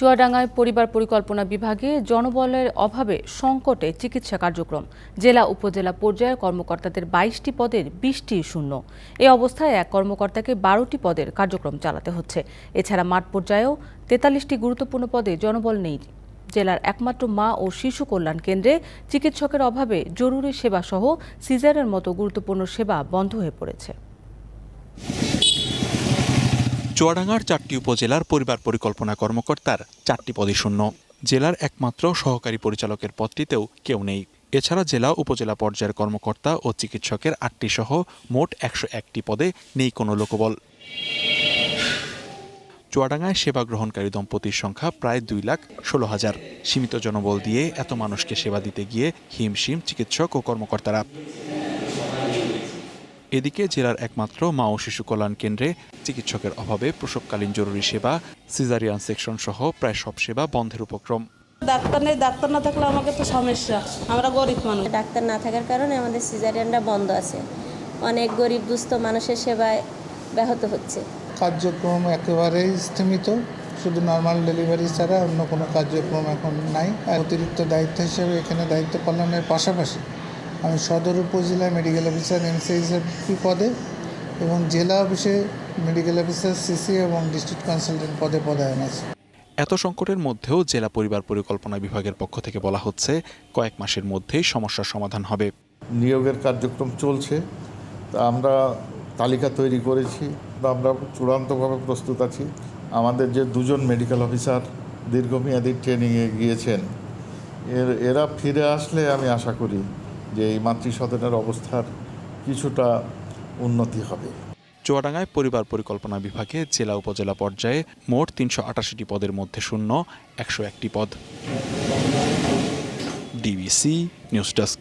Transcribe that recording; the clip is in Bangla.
চুয়াডাঙ্গায় পরিবার পরিকল্পনা বিভাগে জনবলের অভাবে সংকটে চিকিৎসা কার্যক্রম। জেলা উপজেলা পর্যায়ের কর্মকর্তাদের বাইশটি পদের বিশটি শূন্য। এই অবস্থায় এক কর্মকর্তাকে বারোটি পদের কার্যক্রম চালাতে হচ্ছে। এছাড়া মাঠ পর্যায়েও তেতাল্লিশটি গুরুত্বপূর্ণ পদে জনবল নেই। জেলার একমাত্র মা ও শিশু কল্যাণ কেন্দ্রে চিকিৎসকের অভাবে জরুরি সেবা সহ সিজারের মতো গুরুত্বপূর্ণ সেবা বন্ধ হয়ে পড়েছে। চুয়াডাঙ্গার চারটি উপজেলার পরিবার পরিকল্পনা কর্মকর্তার চারটি পদই শূন্য। জেলার একমাত্র সহকারী পরিচালকের পদটিতেও কেউ নেই। এছাড়া জেলা উপজেলা পর্যায়ের কর্মকর্তা ও চিকিৎসকের আটটি সহ মোট একশো একটি পদে নেই কোনো লোকবল। চুয়াডাঙ্গায় সেবা গ্রহণকারী দম্পতির সংখ্যা প্রায় দুই লাখ ষোলো হাজার। সীমিত জনবল দিয়ে এত মানুষকে সেবা দিতে গিয়ে হিমশিম চিকিৎসক ও কর্মকর্তারা এদিকে জেলার একমাত্র মা ও শিশু কল্যাণ কেন্দ্রে চিকিৎসকের অভাবে প্রসবকালীন জরুরি সেবা সিজারিয়ান সেকশন সহ প্রায় সব সেবা বন্ধের উপক্রম। ডাক্তার নেই ডাক্তার না থাকলে আমাকে তো সমস্যা। আমরা গরিব মানুষ। ডাক্তার না থাকার কারণে আমাদের সিজারিয়ানটা বন্ধ আছে। অনেক গরিব দুস্থ মানুষের সেবায় ব্যাহত হচ্ছে। কার্যক্রম একেবারেই স্থিমিত। শুধু নর্মাল ডেলিভারি ছাড়া অন্য কোনো কার্যক্রম এখন নাই। আর অতিরিক্ত দায়িত্ব হিসেবে এখানে দায়িত্ব পালনের পাশাপাশি আমি সদর উপজেলা মেডিকেল অফিসার এমসিএইচপি পদে এবং জেলা অফিসে মেডিকেল অফিসার সিসি এবং ডিস্ট্রিক্ট কনসালটেন্ট পদে পদায়ন আছে। এত সংকটের মধ্যেও জেলা পরিবার পরিকল্পনা বিভাগের পক্ষ থেকে বলা হচ্ছে কয়েক মাসের মধ্যেই সমস্যার সমাধান হবে। নিয়োগের কার্যক্রম চলছে। তা আমরা তালিকা তৈরি করেছি তা আমরা চূড়ান্তভাবে প্রস্তুত আছি। আমাদের যে দুজন মেডিকেল অফিসার দীর্ঘমেয়াদী ট্রেনিংয়ে গিয়েছেন এর এরা ফিরে আসলে আমি আশা করি যে এই মাতৃসদনের অবস্থার কিছুটা উন্নতি হবে। চুয়াডাঙ্গায় পরিবার পরিকল্পনা বিভাগে জেলা উপজেলা পর্যায়ে মোট তিনশো আটাশিটি পদের মধ্যে শূন্য, একশো একটি পদ। DBC news desk.